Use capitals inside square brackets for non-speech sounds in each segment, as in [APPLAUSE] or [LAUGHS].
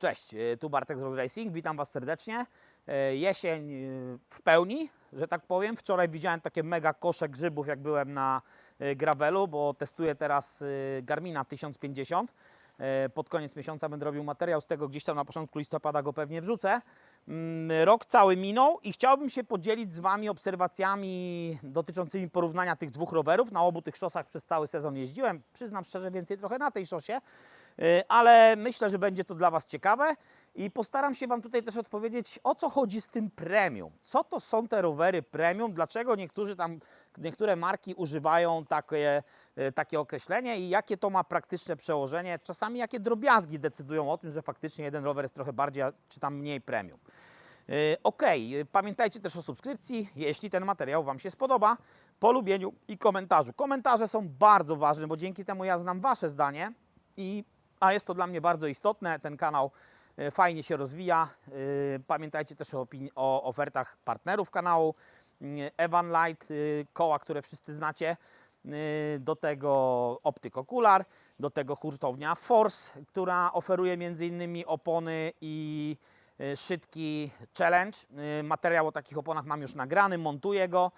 Cześć, e, tu Bartek z Road Racing, witam Was serdecznie. E, Jesień e, w pełni, że tak powiem. Wczoraj widziałem takie mega kosze grzybów, jak byłem na gravelu, bo testuję teraz Garmina 1050. E, Pod koniec miesiąca będę robił materiał z tego, gdzieś tam na początku listopada go pewnie wrzucę. Mm, Rok cały minął i chciałbym się podzielić z Wami obserwacjami dotyczącymi porównania tych dwóch rowerów. Na obu tych szosach przez cały sezon jeździłem. Przyznam szczerze, więcej trochę na tej szosie. Y, ale myślę, że będzie to dla Was ciekawe i postaram się Wam tutaj też odpowiedzieć, o co chodzi z tym premium. Co to są te rowery premium, dlaczego niektórzy tam, niektóre marki używają takie, y, takie określenie i jakie to ma praktyczne przełożenie. Czasami jakie drobiazgi decydują o tym, że faktycznie jeden rower jest trochę bardziej, czy tam mniej premium. Y, Ok, pamiętajcie też o subskrypcji, jeśli ten materiał Wam się spodoba, polubieniu i komentarzu. Komentarze są bardzo ważne, bo dzięki temu ja znam Wasze zdanie, i, a jest to dla mnie bardzo istotne. Ten kanał y, fajnie się rozwija. Y, Pamiętajcie też o, o ofertach partnerów kanału. Y, Evan Light, koła, które wszyscy znacie. Do tego optyk okular, do tego hurtownia Force, która oferuje m.in. opony i szydki Challenge. Materiał o takich oponach mam już nagrany, montuję go.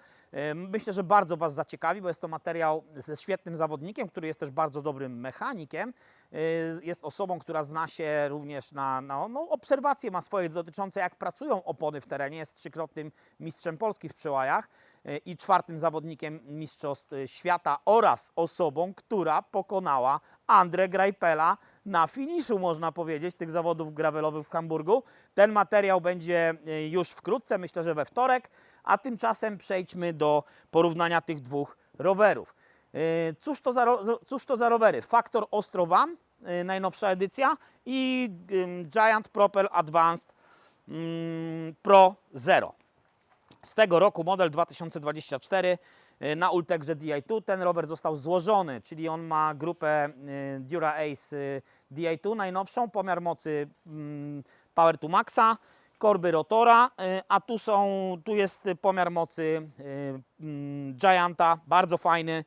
Myślę, że bardzo Was zaciekawi, bo jest to materiał ze świetnym zawodnikiem, który jest też bardzo dobrym mechanikiem. Y, Jest osobą, która zna się również na, na no, obserwacje ma swoje dotyczące jak pracują opony w terenie. Jest trzykrotnym mistrzem Polski w przełajach y, i czwartym zawodnikiem Mistrzostw Świata oraz osobą, która pokonała Andrę Greipela na finiszu, można powiedzieć, tych zawodów gravelowych w Hamburgu. Ten materiał będzie y, już wkrótce, myślę, że we wtorek, a tymczasem przejdźmy do porównania tych dwóch rowerów. Y, Cóż to za, cóż to za rowery? Factor Ostrowan, y, najnowsza edycja i Giant Propel Advanced mm, Pro Zero. Z tego roku model 2024 y, na Ultegrze Di2. Ten rower został złożony, czyli on ma grupę y, Dura Ace y, Di2 najnowszą, pomiar mocy mm, Power to Maxa, korby rotora, y, a tu są, tu jest y, pomiar mocy y, mm, Gianta, bardzo fajny,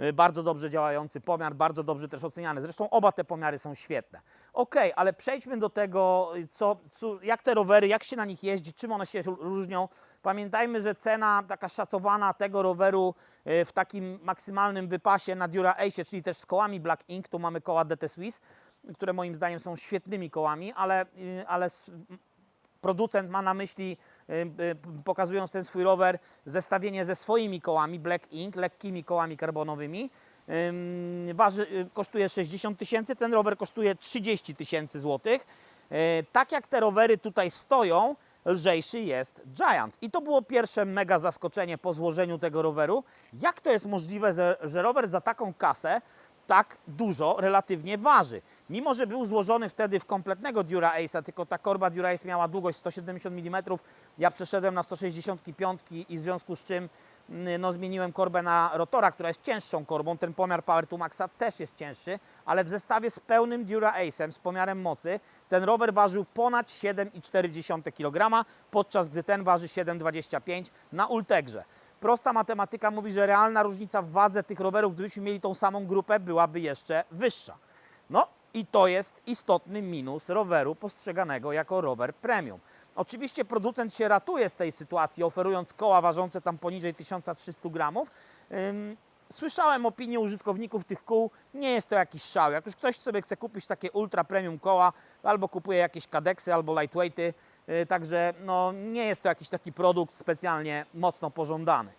y, bardzo dobrze działający pomiar, bardzo dobrze też oceniany. Zresztą oba te pomiary są świetne. Ok, ale przejdźmy do tego, y, co, co, jak te rowery, jak się na nich jeździ, czym one się różnią. Pamiętajmy, że cena taka szacowana tego roweru y, w takim maksymalnym wypasie na Dura Ace, czyli też z kołami Black Ink, tu mamy koła DT Swiss, które moim zdaniem są świetnymi kołami, ale, y, ale producent ma na myśli, y, pokazując ten swój rower, zestawienie ze swoimi kołami Black Ink, lekkimi kołami karbonowymi. Ym, Waży, kosztuje 60 tysięcy, ten rower kosztuje 30 tysięcy złotych. Tak jak te rowery tutaj stoją, lżejszy jest Giant. I to było pierwsze mega zaskoczenie po złożeniu tego roweru. Jak to jest możliwe, że, rower za taką kasę tak dużo relatywnie waży. Mimo, że był złożony wtedy w kompletnego Dura Ace'a, tylko ta korba Dura Ace miała długość 170 mm, ja przeszedłem na 165 i w związku z czym no, zmieniłem korbę na rotora, która jest cięższą korbą. Ten pomiar Power to Maxa też jest cięższy, ale w zestawie z pełnym Dura Ace'em, z pomiarem mocy, ten rower ważył ponad 7,4 kg, podczas gdy ten waży 7,25 na Ultegrze. Prosta matematyka mówi, że realna różnica w wadze tych rowerów, gdybyśmy mieli tą samą grupę, byłaby jeszcze wyższa. No i to jest istotny minus roweru postrzeganego jako rower premium. Oczywiście producent się ratuje z tej sytuacji, oferując koła ważące tam poniżej 1300 gramów. Słyszałem opinię użytkowników tych kół, nie jest to jakiś szał. Jak już ktoś sobie chce kupić takie ultra premium koła, albo kupuje jakieś kadeksy, albo lightweighty, yy, także no, nie jest to jakiś taki produkt specjalnie mocno pożądany.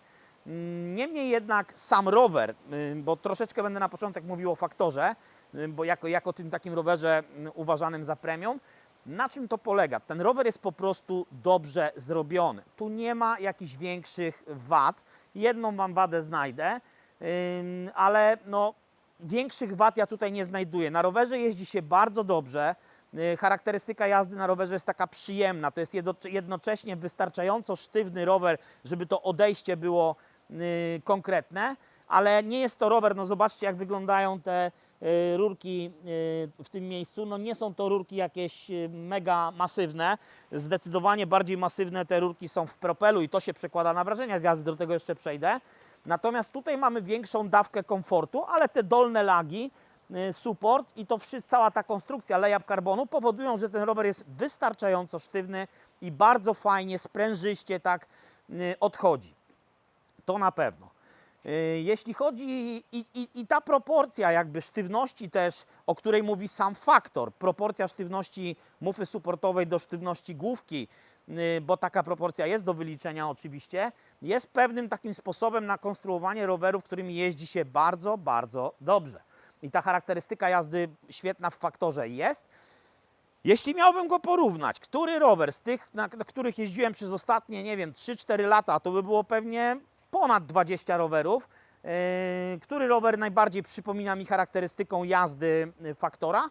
Niemniej jednak sam rower, y, bo troszeczkę będę na początek mówił o faktorze, y, bo jako, jako tym takim rowerze y, uważanym za premium, na czym to polega? Ten rower jest po prostu dobrze zrobiony. Tu nie ma jakichś większych wad. Jedną Wam wadę znajdę, ale no, większych wad ja tutaj nie znajduję. Na rowerze jeździ się bardzo dobrze. Y, Charakterystyka jazdy na rowerze jest taka przyjemna. To jest jedno- jednocześnie wystarczająco sztywny rower, żeby to odejście było y, konkretne, ale nie jest to rower. No zobaczcie, jak wyglądają te y, rurki y, w tym miejscu. No nie są to rurki jakieś y, mega masywne. Zdecydowanie bardziej masywne te rurki są w propelu i to się przekłada na wrażenia z jazdy. Do tego jeszcze przejdę. Natomiast tutaj mamy większą dawkę komfortu, ale te dolne lagi support i to wszy- cała ta konstrukcja layup carbonu powodują, że ten rower jest wystarczająco sztywny i bardzo fajnie, sprężyście tak odchodzi. To na pewno. Y, Jeśli chodzi i, i, i ta proporcja jakby sztywności też, o której mówi sam faktor, proporcja sztywności mufy supportowej do sztywności główki, y, bo taka proporcja jest do wyliczenia oczywiście, jest pewnym takim sposobem na konstruowanie rowerów, którymi jeździ się bardzo, bardzo dobrze. I ta charakterystyka jazdy świetna w faktorze jest. Jeśli miałbym go porównać, który rower z tych, na których jeździłem przez ostatnie, nie wiem, 3-4 lata, to by było pewnie ponad 20 rowerów. Yy, który rower najbardziej przypomina mi charakterystyką jazdy yy, Faktora?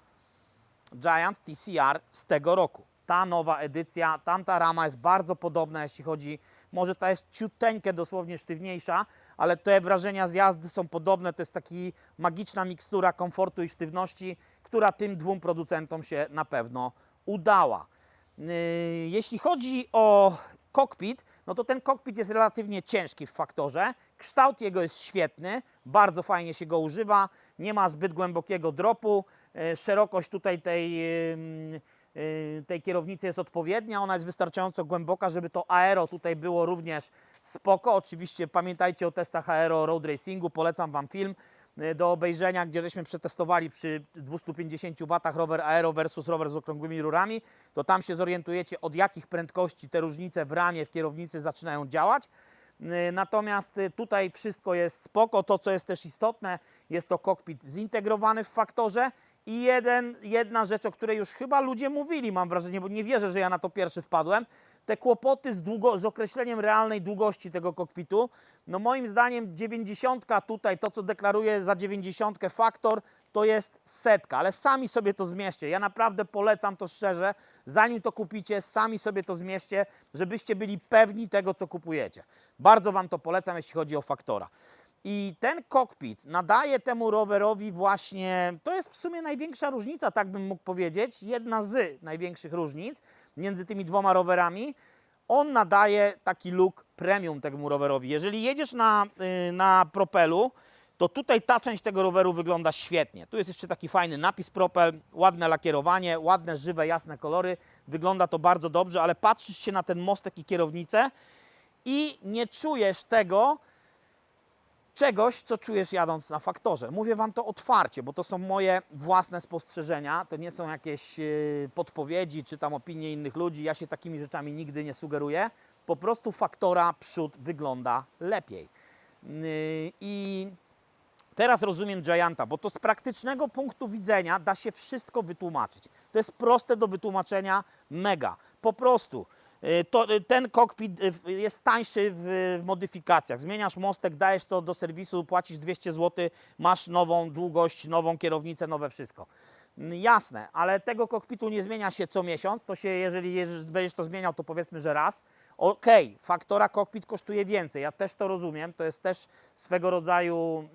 Giant TCR z tego roku. Ta nowa edycja, tamta rama jest bardzo podobna, jeśli chodzi, może ta jest ciuteńkę dosłownie sztywniejsza, ale te wrażenia z jazdy są podobne. To jest taki magiczna mikstura komfortu i sztywności, która tym dwóm producentom się na pewno udała. Yy, Jeśli chodzi o kokpit, no to ten kokpit jest relatywnie ciężki w faktorze. Kształt jego jest świetny, bardzo fajnie się go używa, nie ma zbyt głębokiego dropu. E, Szerokość tutaj tej, y, tej kierownicy jest odpowiednia, ona jest wystarczająco głęboka, żeby to aero tutaj było również spoko. Oczywiście pamiętajcie o testach aero road racingu, polecam Wam film do obejrzenia, gdzie żeśmy przetestowali przy 250 W rower aero versus rower z okrągłymi rurami, to tam się zorientujecie od jakich prędkości te różnice w ramie, w kierownicy zaczynają działać. Y, Natomiast y, tutaj wszystko jest spoko. To, co jest też istotne, jest to kokpit zintegrowany w faktorze. I jeden, jedna rzecz, o której już chyba ludzie mówili, mam wrażenie, bo nie wierzę, że ja na to pierwszy wpadłem. Te kłopoty z, długo, z określeniem realnej długości tego kokpitu. No moim zdaniem 90 tutaj, to co deklaruje za 90 faktor, to jest setka, ale sami sobie to zmierzcie. Ja naprawdę polecam to szczerze. Zanim to kupicie, sami sobie to zmierzcie, żebyście byli pewni tego, co kupujecie. Bardzo Wam to polecam, jeśli chodzi o faktora. I ten kokpit nadaje temu rowerowi właśnie, to jest w sumie największa różnica, tak bym mógł powiedzieć, jedna z największych różnic między tymi dwoma rowerami. On nadaje taki look premium temu rowerowi. Jeżeli jedziesz na, y, na propelu, to tutaj ta część tego roweru wygląda świetnie. Tu jest jeszcze taki fajny napis Propel, ładne lakierowanie, ładne, żywe, jasne kolory. Wygląda to bardzo dobrze, ale patrzysz się na ten mostek i kierownicę i nie czujesz tego, czegoś, co czujesz jadąc na faktorze. Mówię Wam to otwarcie, bo to są moje własne spostrzeżenia, to nie są jakieś yy, podpowiedzi czy tam opinie innych ludzi. Ja się takimi rzeczami nigdy nie sugeruję. Po prostu faktora przód wygląda lepiej. Yy, I teraz rozumiem Gianta, bo to z praktycznego punktu widzenia da się wszystko wytłumaczyć. To jest proste do wytłumaczenia, mega. Po prostu y, to, y, ten kokpit y, jest tańszy w, modyfikacjach. Zmieniasz mostek, dajesz to do serwisu, płacisz 200 zł, masz nową długość, nową kierownicę, nowe wszystko. Mm, Jasne, ale tego kokpitu nie zmienia się co miesiąc. To się, jeżeli jeż- będziesz to zmieniał, to powiedzmy, że raz. Okej, faktora kokpit kosztuje więcej. Ja też to rozumiem. To jest też swego rodzaju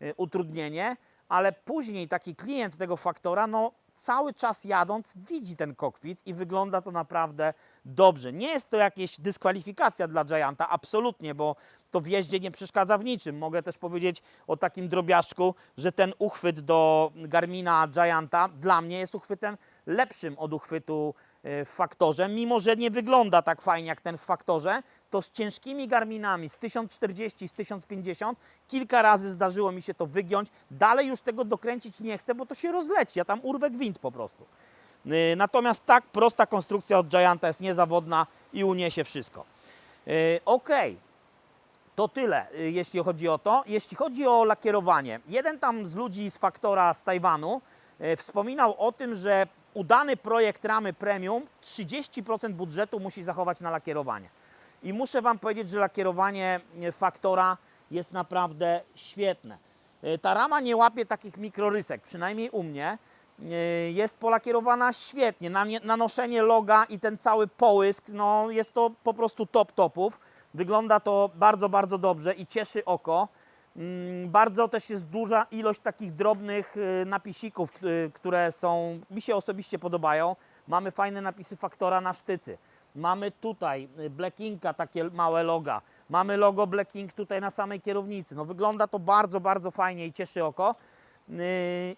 y, y, utrudnienie, ale później taki klient tego faktora, no cały czas jadąc widzi ten kokpit i wygląda to naprawdę dobrze. Nie jest to jakaś dyskwalifikacja dla Gianta, absolutnie, bo to w jeździe nie przeszkadza w niczym. Mogę też powiedzieć o takim drobiażdżku, że ten uchwyt do Garmina Gianta dla mnie jest uchwytem lepszym od uchwytu w faktorze, mimo że nie wygląda tak fajnie jak ten w faktorze, to z ciężkimi Garminami z 1040 i z 1050 kilka razy zdarzyło mi się to wygiąć. Dalej już tego dokręcić nie chcę, bo to się rozleci. Ja tam urwę gwint po prostu. Yy, Natomiast tak prosta konstrukcja od Gianta jest niezawodna i uniesie wszystko. Yy, Ok, to tyle, y, jeśli chodzi o to. Jeśli chodzi o lakierowanie, jeden tam z ludzi z faktora z Tajwanu y, wspominał o tym, że udany projekt ramy premium 30% budżetu musi zachować na lakierowanie. I muszę Wam powiedzieć, że lakierowanie y, faktora jest naprawdę świetne. Y, Ta rama nie łapie takich mikrorysek, przynajmniej u mnie. Y, Jest polakierowana świetnie. Nanoszenie loga i ten cały połysk, no jest to po prostu top topów. Wygląda to bardzo, bardzo dobrze i cieszy oko. Mm, Bardzo też jest duża ilość takich drobnych y, napisików, y, które są, mi się osobiście podobają. Mamy fajne napisy faktora na sztycy. Mamy tutaj y, Black Inka, takie małe loga. Mamy logo Black Ink tutaj na samej kierownicy. No wygląda to bardzo, bardzo fajnie i cieszy oko.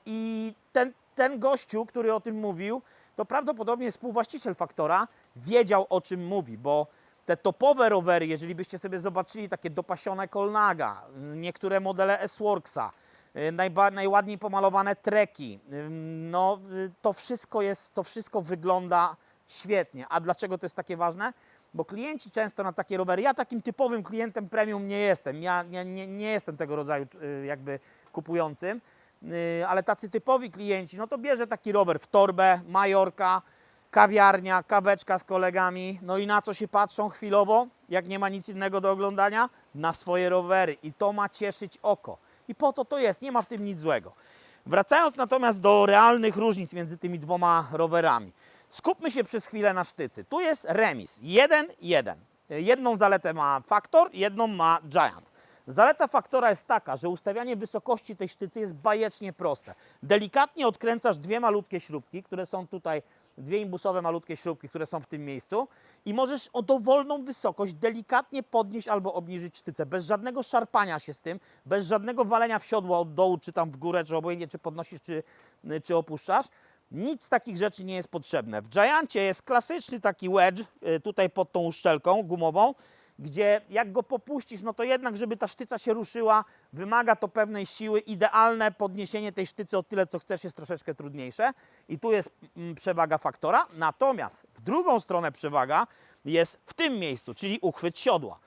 I ten, ten gościu, który o tym mówił, to prawdopodobnie współwłaściciel Faktora wiedział o czym mówi, bo te topowe rowery, jeżeli byście sobie zobaczyli takie dopasione Colnaga, yy, niektóre modele S-Worksa, najba, najładniej pomalowane treki, yy, no yy, to wszystko jest, to wszystko wygląda świetnie. A dlaczego to jest takie ważne? Bo klienci często na takie rowery, ja takim typowym klientem premium nie jestem, ja nie, nie, nie jestem tego rodzaju jakby kupującym, ale tacy typowi klienci, no to bierze taki rower w torbę, majorka, kawiarnia, kaweczka z kolegami, no i na co się patrzą chwilowo, jak nie ma nic innego do oglądania? Na swoje rowery i to ma cieszyć oko. I po to to jest, nie ma w tym nic złego. Wracając natomiast do realnych różnic między tymi dwoma rowerami. Skupmy się przez chwilę na sztycy. Tu jest remis, 1-1. Jedną zaletę ma Factor, jedną ma Giant. Zaleta faktora jest taka, że ustawianie wysokości tej sztycy jest bajecznie proste. Delikatnie odkręcasz dwie malutkie śrubki, które są tutaj, dwie imbusowe malutkie śrubki, które są w tym miejscu i możesz o dowolną wysokość delikatnie podnieść albo obniżyć sztycę, bez żadnego szarpania się z tym, bez żadnego walenia w siodło od dołu, czy tam w górę, czy obojętnie, czy podnosisz, czy, czy opuszczasz. Nic z takich rzeczy nie jest potrzebne. W Giancie jest klasyczny taki wedge, y, tutaj pod tą uszczelką gumową, gdzie jak go popuścisz, no to jednak, żeby ta sztyca się ruszyła, wymaga to pewnej siły. Idealne podniesienie tej sztycy o tyle, co chcesz, jest troszeczkę trudniejsze. I tu jest mm, przewaga faktora. Natomiast w drugą stronę przewaga jest w tym miejscu, czyli uchwyt siodła.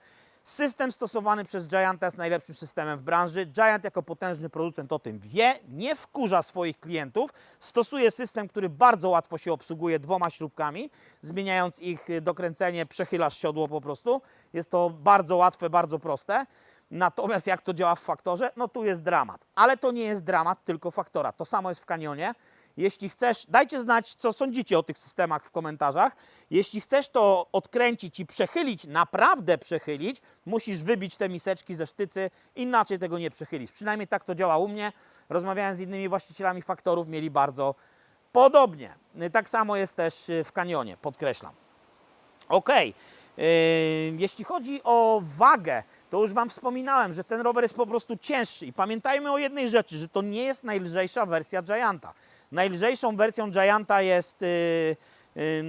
System stosowany przez Gianta jest najlepszym systemem w branży. Giant jako potężny producent o tym wie, nie wkurza swoich klientów, stosuje system, który bardzo łatwo się obsługuje dwoma śrubkami, zmieniając ich dokręcenie, przechylasz siodło po prostu. Jest to bardzo łatwe, bardzo proste. Natomiast jak to działa w faktorze? No tu jest dramat. Ale to nie jest dramat tylko faktora. To samo jest w kanionie. Jeśli chcesz, dajcie znać, co sądzicie o tych systemach w komentarzach. Jeśli chcesz to odkręcić i przechylić, naprawdę przechylić, musisz wybić te miseczki ze sztycy, inaczej tego nie przechylisz. Przynajmniej tak to działa u mnie. Rozmawiałem z innymi właścicielami faktorów, mieli bardzo podobnie. Tak samo jest też w kanionie, podkreślam. Ok, jeśli chodzi o wagę, to już Wam wspominałem, że ten rower jest po prostu cięższy. I pamiętajmy o jednej rzeczy, że to nie jest najlżejsza wersja Gianta. Najlżejszą wersją Gianta jest y, y,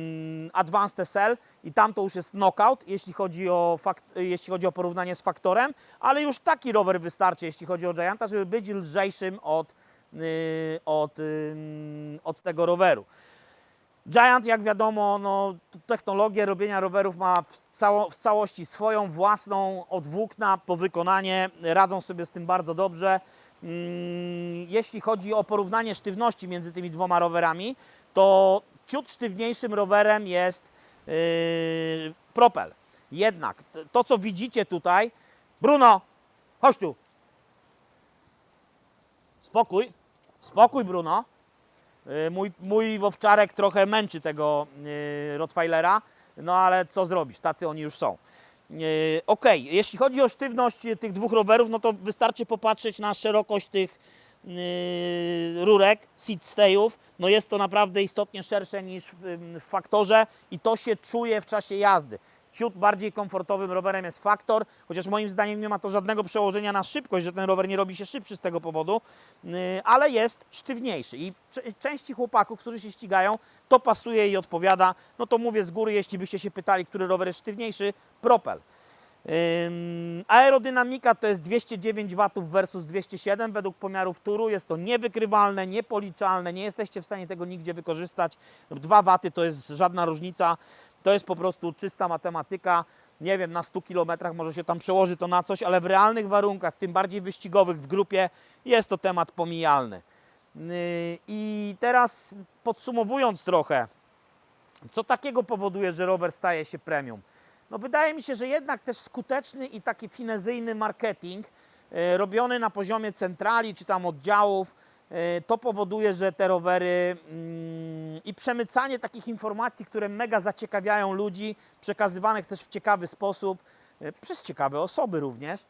Advanced SL i tam to już jest knockout, jeśli chodzi, o fakt, jeśli chodzi o porównanie z faktorem, ale już taki rower wystarczy, jeśli chodzi o Gianta, żeby być lżejszym od, y, od, od tego roweru. Giant, jak wiadomo, no, technologię robienia rowerów ma w, cało, w całości swoją własną od włókna po wykonanie. Radzą sobie z tym bardzo dobrze. Mm, Jeśli chodzi o porównanie sztywności między tymi dwoma rowerami, to ciut sztywniejszym rowerem jest yy, Propel. Jednak to, co widzicie tutaj, Bruno, chodź tu. Spokój, spokój, Bruno. Y, Mój, mój trochę męczy tego y, Rottweilera, no ale co zrobisz, tacy oni już są. Y, Ok, jeśli chodzi o sztywność tych dwóch rowerów, no to wystarczy popatrzeć na szerokość tych rurek, seat stayów. No jest to naprawdę istotnie szersze niż w Faktorze i to się czuje w czasie jazdy. Ciut bardziej komfortowym rowerem jest Faktor, chociaż moim zdaniem nie ma to żadnego przełożenia na szybkość, że ten rower nie robi się szybszy z tego powodu, yy, ale jest sztywniejszy. I części chłopaków, którzy się ścigają, to pasuje i odpowiada. No to mówię z góry, jeśli byście się pytali, który rower jest sztywniejszy, Propel. Aerodynamika to jest 209 W versus 207 według pomiarów turu. Jest to niewykrywalne, niepoliczalne, nie jesteście w stanie tego nigdzie wykorzystać. 2 W to jest żadna różnica, to jest po prostu czysta matematyka. Nie wiem, na 100 km może się tam przełoży to na coś, ale w realnych warunkach, tym bardziej wyścigowych w grupie, jest to temat pomijalny. Yy, I teraz podsumowując trochę, co takiego powoduje, że rower staje się premium? No wydaje mi się, że jednak też skuteczny i taki finezyjny marketing e, robiony na poziomie centrali czy tam oddziałów, to powoduje, że te rowery mm, i przemycanie takich informacji, które mega zaciekawiają ludzi, przekazywanych też w ciekawy sposób, e, przez ciekawe osoby również,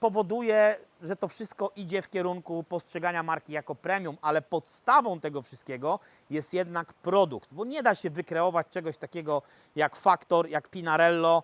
powoduje, że to wszystko idzie w kierunku postrzegania marki jako premium, ale podstawą tego wszystkiego jest jednak produkt, bo nie da się wykreować czegoś takiego jak Factor, jak Pinarello,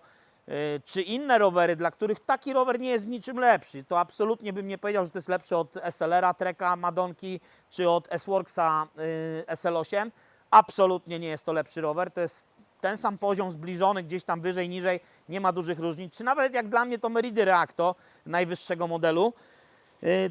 czy inne rowery, dla których taki rower nie jest niczym lepszy, to absolutnie bym nie powiedział, że to jest lepszy od SLR-a, Treka, Madonki, czy od S-Worksa y, SL8. Absolutnie nie jest to lepszy rower, to jest ten sam poziom zbliżony, gdzieś tam wyżej, niżej, nie ma dużych różnic. Czy nawet jak dla mnie to Meridy Reacto najwyższego modelu, y,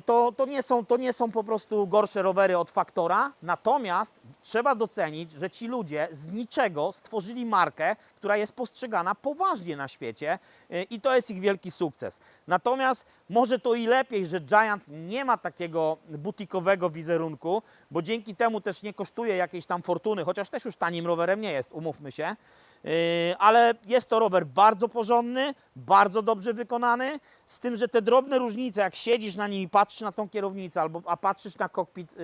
to, to, nie są, to nie są po prostu gorsze rowery od Faktora, natomiast trzeba docenić, że ci ludzie z niczego stworzyli markę, która jest postrzegana poważnie na świecie y, i to jest ich wielki sukces. Natomiast może to i lepiej, że Giant nie ma takiego butikowego wizerunku, bo dzięki temu też nie kosztuje jakiejś tam fortuny, chociaż też już tanim rowerem nie jest, umówmy się. Yy, ale jest to rower bardzo porządny, bardzo dobrze wykonany, z tym, że te drobne różnice, jak siedzisz na nim i patrzysz na tą kierownicę, albo a patrzysz na kokpit,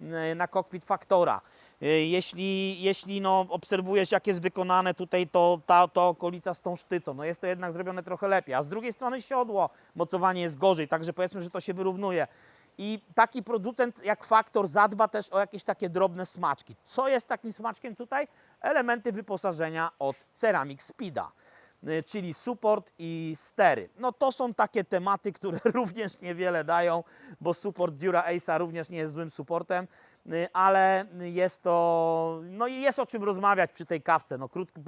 yy, na kokpit Faktora, yy, jeśli, jeśli no, obserwujesz, jak jest wykonane tutaj to, ta, to okolica z tą sztycą, no jest to jednak zrobione trochę lepiej, a z drugiej strony siodło, mocowanie jest gorzej, także powiedzmy, że to się wyrównuje. I taki producent jak Faktor zadba też o jakieś takie drobne smaczki. Co jest takim smaczkiem tutaj? Elementy wyposażenia od Ceramic Speeda, y, czyli support i stery. No to są takie tematy, które [LAUGHS] również niewiele dają, bo support Dura Ace'a również nie jest złym supportem, y, ale jest to, no jest o czym rozmawiać przy tej kawce, no krótko,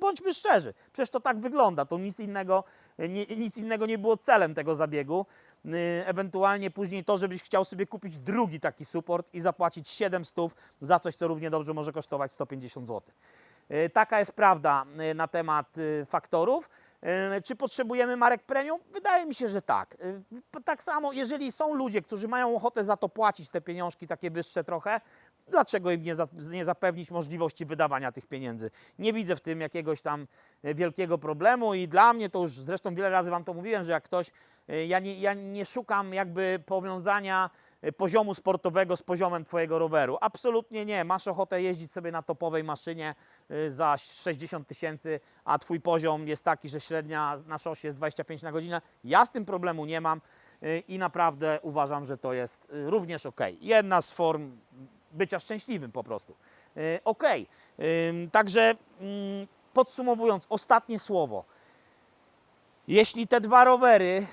bądźmy szczerzy, przecież to tak wygląda, to nic innego, nie, nic innego nie było celem tego zabiegu. Y, Ewentualnie później to, żebyś chciał sobie kupić drugi taki support i zapłacić 700 za coś, co równie dobrze może kosztować 150 zł. Y, Taka jest prawda y, na temat faktorów. Czy potrzebujemy marek premium? Wydaje mi się, że tak. Tak samo, jeżeli są ludzie, którzy mają ochotę za to płacić te pieniążki takie wyższe trochę, dlaczego im nie, za, nie zapewnić możliwości wydawania tych pieniędzy? Nie widzę w tym jakiegoś tam e, wielkiego problemu i dla mnie to już zresztą wiele razy Wam to mówiłem, że jak ktoś, e, ja nie, ja nie szukam jakby powiązania e, poziomu sportowego z poziomem Twojego roweru. Absolutnie nie. Masz ochotę jeździć sobie na topowej maszynie za 60 tysięcy, a Twój poziom jest taki, że średnia na szosie jest 25 na godzinę. Ja z tym problemu nie mam i naprawdę uważam, że to jest również ok. Jedna z form bycia szczęśliwym po prostu. Y, Ok. Także mm, podsumowując, ostatnie słowo. Jeśli te dwa rowery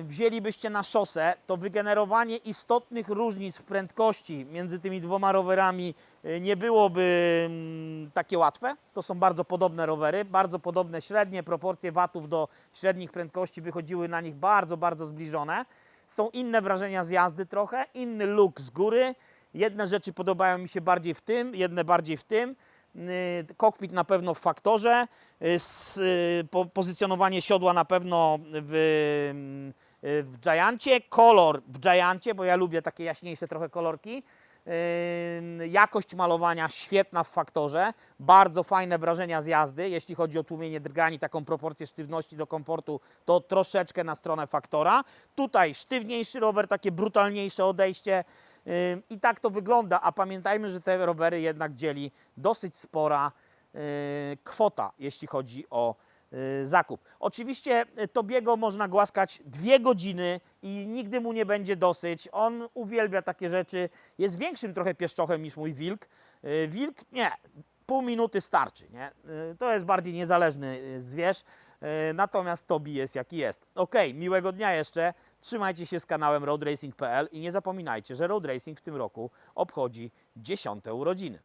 y, wzięlibyście na szosę, to wygenerowanie istotnych różnic w prędkości między tymi dwoma rowerami y, nie byłoby mm, takie łatwe. To są bardzo podobne rowery, bardzo podobne średnie proporcje watów do średnich prędkości wychodziły na nich bardzo, bardzo zbliżone. Są inne wrażenia z jazdy trochę, inny look z góry. Jedne rzeczy podobają mi się bardziej w tym, jedne bardziej w tym. Y, Kokpit na pewno w faktorze, y, y, po, pozycjonowanie siodła na pewno w, w kolor w Giancie, bo ja lubię takie jaśniejsze trochę kolorki. Jakość malowania świetna w faktorze, bardzo fajne wrażenia z jazdy. Jeśli chodzi o tłumienie drgani, taką proporcję sztywności do komfortu, to troszeczkę na stronę faktora. Tutaj sztywniejszy rower, takie brutalniejsze odejście. I tak to wygląda, a pamiętajmy, że te rowery jednak dzieli dosyć spora yy, kwota, jeśli chodzi o yy, zakup. Oczywiście yy, Tobiego można głaskać dwie godziny i nigdy mu nie będzie dosyć. On uwielbia takie rzeczy. Jest większym trochę pieszczochem niż mój wilk. Wilk nie, pół minuty starczy. Nie? To jest bardziej niezależny zwierz. Natomiast Tobi jest jaki jest. Ok, miłego dnia jeszcze. Trzymajcie się z kanałem roadracing.pl i nie zapominajcie, że Road Racing w tym roku obchodzi 10 urodziny.